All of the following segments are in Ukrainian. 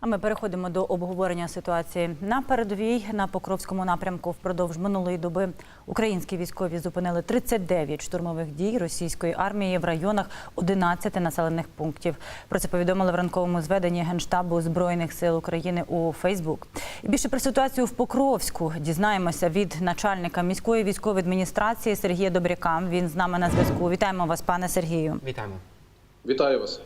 А ми переходимо до обговорення ситуації на передовій на Покровському напрямку. Впродовж минулої доби українські військові зупинили 39 штурмових дій російської армії в районах 11 населених пунктів. Про це повідомили в ранковому зведенні генштабу збройних сил України у Фейсбук. І більше про ситуацію в Покровську дізнаємося від начальника міської військової адміністрації Сергія Добряка. Він з нами на зв'язку. Вітаємо вас, пане Сергію. Вітаємо. Вітаю вас.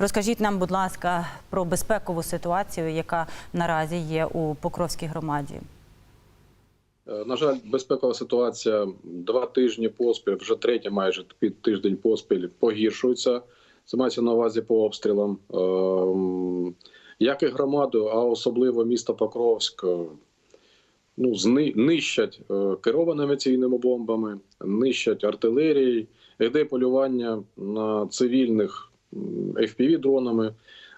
Розкажіть нам, будь ласка, про безпекову ситуацію, яка наразі є у Покровській громаді. Е, На жаль, безпекова ситуація два тижні поспіль, вже третє майже під тиждень поспіль погіршується. Це мається на увазі по обстрілам. Ем, Як і громаду, а особливо місто Покровськ, е, ну, нищать е, керованими авіаційними бомбами, нищать артилерією, йде полювання на цивільних FPV-дронами.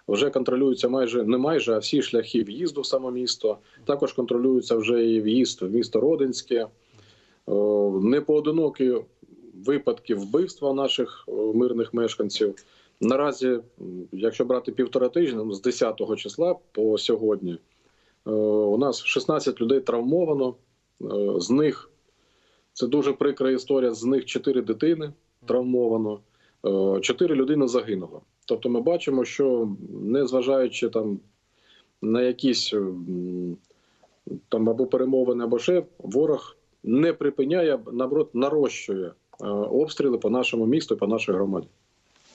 Вже контролюються майже не майже, а всі шляхи в'їзду в саме місто. Також контролюється вже і в'їзд в місто Родинське. Е, Непоодинокі випадки вбивства наших е, мирних мешканців. Наразі, якщо брати півтора тижня, з 10 числа по сьогодні, е, у нас 16 людей травмовано. З них це дуже прикра історія. З них 4 дитини травмовано, 4 людини загинуло. Тобто ми бачимо, що незважаючи там на якісь там або перемовини, або ще ворог не припиняє, наоборот, нарощує е, обстріли по нашому місту і по нашій громаді.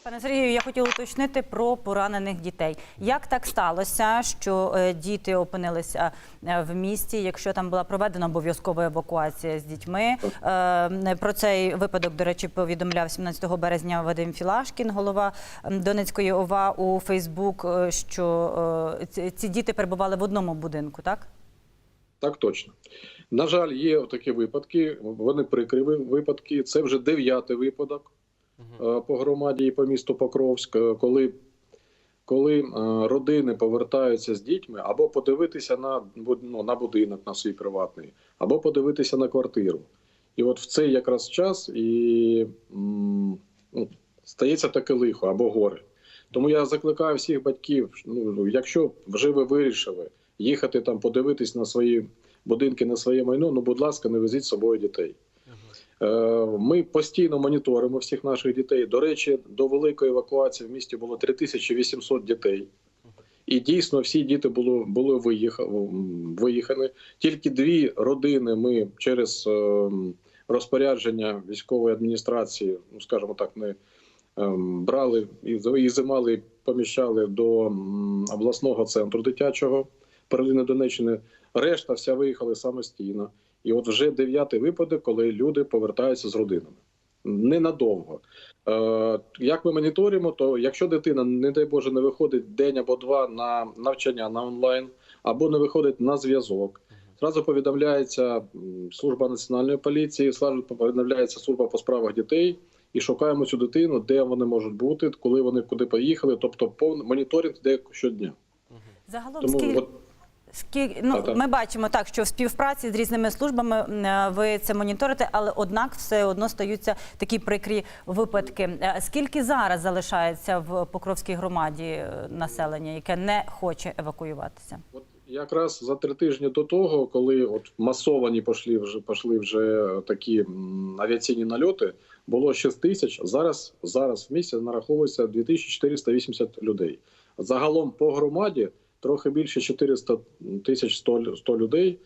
Пане Сергію, я хотіла уточнити про поранених дітей. Як так сталося, що е, діти опинилися е, в місті, якщо там була проведена обов'язкова евакуація з дітьми? Е, Про цей випадок, до речі, повідомляв 17 березня Вадим Філашкін, голова Донецької ОВА у Фейсбук, що ці- діти перебували в одному будинку, так? Так точно. На жаль, є такі випадки. Вони прикрі ви- випадки. Це вже дев'ятий випадок по громаді і по місту Покровськ, е, коли, коли е, родини повертаються з дітьми або подивитися на, ну, на будинок на свій приватний, або подивитися на квартиру. І от в цей якраз час і ну, стається таке лихо або горе. Тому я закликаю всіх батьків, ну, якщо вже ви вирішили їхати там подивитись на свої будинки, на своє майно, ну, будь ласка, не везіть з собою дітей. Е, Ми постійно моніторимо всіх наших дітей. До речі, до великої евакуації в місті було 3800 дітей. І дійсно всі діти були, були виїха- виїхані. Тільки дві родини ми через е, розпорядження військової адміністрації, ну скажімо так, не ем, брали і зимали, поміщали до обласного центру дитячого Перлини Донеччини. Решта вся виїхали самостійно. І от вже дев'ятий випадок, коли люди повертаються з родинами. Ненадовго. Е, як ми моніторимо, то якщо дитина, не дай Боже, не виходить день або два на навчання на онлайн, або не виходить на зв'язок, зразу повідомляється служба національної поліції, зразу повідомляється служба по справах дітей, і шукаємо цю дитину, де вони можуть бути, коли вони куди поїхали. Тобто повний моніторинг йде щодня. Загалом Тому скільки. от Скільки ну Так, так. ми бачимо так, що в співпраці з різними службами е, ви це моніторите, але однак все одно стаються такі прикрі випадки. Е, Скільки зараз залишається в Покровській громаді е, населення, яке не хоче евакуюватися? От якраз за три тижні до того, коли от масовані пішли вже пішли вже такі авіаційні нальоти, було 6 тисяч. Зараз зараз в місті нараховується 2480 людей. Загалом по громаді трохи більше 400 тисяч 100, 100 людей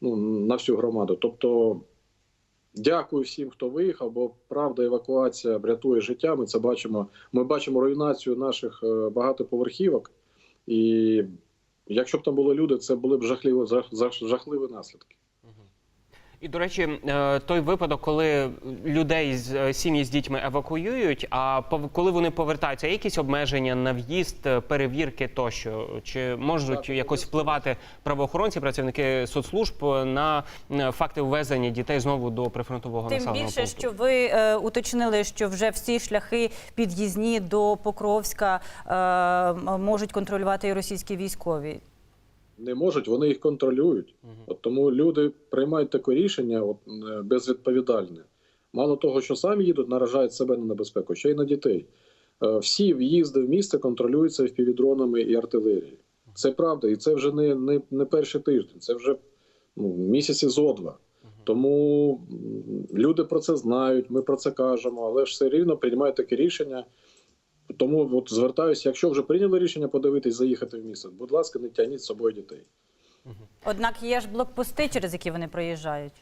ну, на всю громаду. Тобто. Дякую всім, хто виїхав, бо правда, евакуація врятує життя. Ми це бачимо. Ми бачимо руйнацію наших е, багатоповерхівок, і якщо б там були люди, це були б жахливі, жах- жах- жахливі наслідки. І до речі, е, той випадок, коли людей з е, сім'ї з дітьми евакуюють, а коли вони повертаються, є якісь обмеження на в'їзд, е, перевірки тощо? Чи можуть Так, якось впливати правоохоронці, працівники соцслужб на факти ввезення дітей знову до прифронтового Тим населеного більше, пункту? що ви е, уточнили, що вже всі шляхи під'їзні до Покровська е, можуть контролювати і російські військові. Не можуть, вони їх контролюють. От тому люди приймають таке рішення от, е, безвідповідальне. Мало того, що самі їдуть, наражають себе на небезпеку, ще й на дітей. Е, Всі в'їзди в місто контролюються впівдронами і артилерією. Це правда, і це вже не, не, не перший тиждень, це вже ну, місяці зо два. Тому люди про це знають, ми про це кажемо, але ж все рівно приймають таке рішення. Тому от звертаюся, якщо вже прийняли рішення подивитись, заїхати в місто, будь ласка, не тягніть з собою дітей. Однак є ж блокпости, через які вони проїжджають.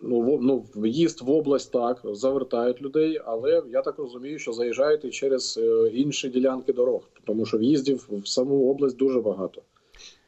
Ну, в, ну, в'їзд в область так, завертають людей, але я так розумію, що заїжджають і через е, інші ділянки дорог, тому що в'їздів в саму область дуже багато.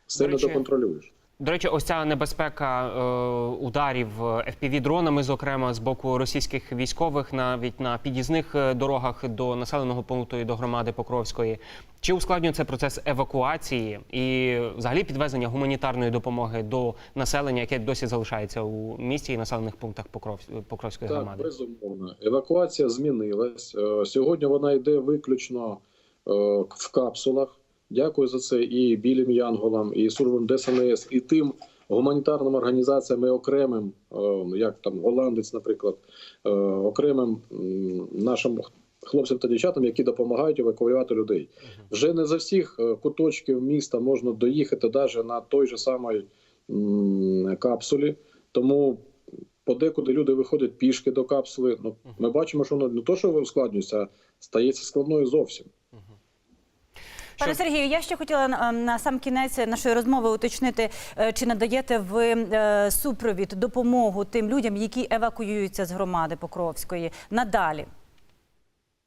Все До не доконтролюєш. До речі, ось ця небезпека е, ударів fpv дронами, зокрема з боку російських військових, навіть на під'їзних е, дорогах до населеного пункту і до громади Покровської. Чи ускладнює це процес евакуації і взагалі підвезення гуманітарної допомоги до населення, яке досі залишається у місті і населених пунктах Покров... Покровської Так, громади? безумовно. Евакуація змінилась. Е, Сьогодні вона йде виключно е, в капсулах. Дякую за це і білим янголам, і службам ДСНС, і тим гуманітарним організаціям і окремим, е, як там голландець, наприклад, е, окремим нашим хлопцям та дівчатам, які допомагають евакуювати людей. Вже не за всіх е, куточків міста можна доїхати навіть на той же самій м, капсулі. Тому подекуди люди виходять пішки до капсули. Ну, ми бачимо, що воно не то, що ускладнюється, а стається складною зовсім. Пане Сергію, я ще хотіла е, на сам кінець нашої розмови уточнити, е, чи надаєте ви е, супровід, допомогу тим людям, які евакуюються з громади Покровської надалі.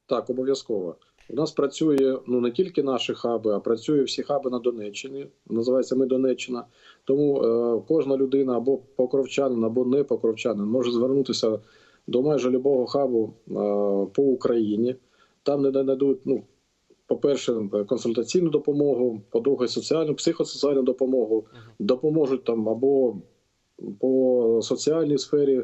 Так, обов'язково. У нас працює ну не тільки наші хаби, а працює всі хаби на Донеччині. Називається Ми Донеччина. Тому е, кожна людина або покровчанин, або не покровчанин може звернутися до майже любого хабу е, по Україні. Там не дадуть, ну, по-перше, консультаційну допомогу, по-друге, соціальну, психосоціальну допомогу, допоможуть там або по соціальній сфері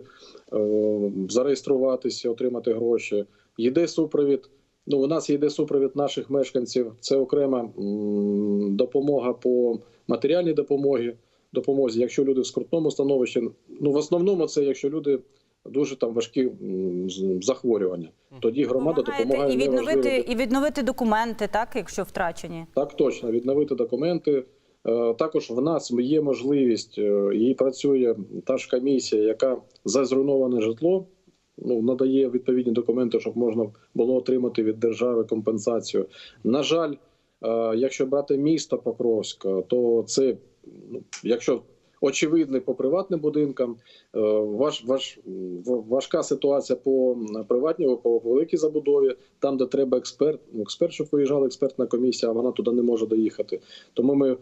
е, зареєструватися, отримати гроші. Йде супровід. Ну, у нас йде супровід наших мешканців. Це окрема допомога по матеріальній допомогі, допомозі. Якщо люди в скрутному становищі, ну в основному це якщо люди дуже там важкі захворювання. Тоді громада допомагає і відновити, неважливо. і відновити документи, так, якщо втрачені. Так точно відновити документи. Е, Також в нас є можливість е, і працює та ж комісія, яка за зруйноване житло ну, надає відповідні документи, щоб можна було отримати від держави компенсацію. На жаль, е, якщо брати місто Покровськ, то це ну, якщо очевидно по приватним будинкам, е, важ, важ, в- важка ситуація по приватній, по великій забудові, там, де треба експерт, ну, експерт, щоб виїжджала експертна комісія, вона туди не може доїхати. Тому ми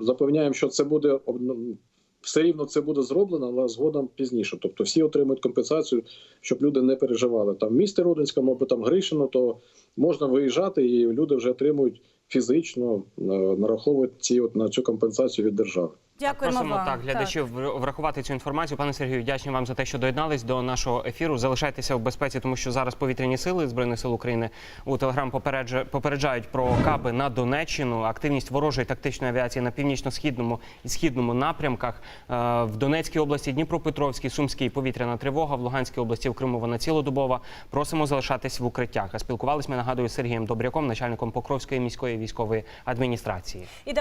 запевняємо, що це буде ну, все рівно це буде зроблено, але згодом пізніше. Тобто всі отримують компенсацію, щоб люди не переживали. Там в місті Родинському або там Гришино, то можна виїжджати, і люди вже отримують фізично е, нараховують ці от на цю компенсацію від держави. Дякуємо Просимо вам. так глядачів вр- врахувати цю інформацію. Пане Сергію, дякую вам за те, що доєднались до нашого ефіру. Залишайтеся в безпеці, тому що зараз повітряні сили збройних сил України у Телеграм попереджа- попереджають про каби на Донеччину, активність ворожої тактичної авіації на північно-східному і східному напрямках. Е, В Донецькій області, Дніпропетровській, Сумській повітряна тривога. В Луганській області в Криму вона цілодобова. Просимо залишатись в укриттях. А спілкувались ми нагадую з Сергієм Добряком, начальником Покровської міської військової адміністрації.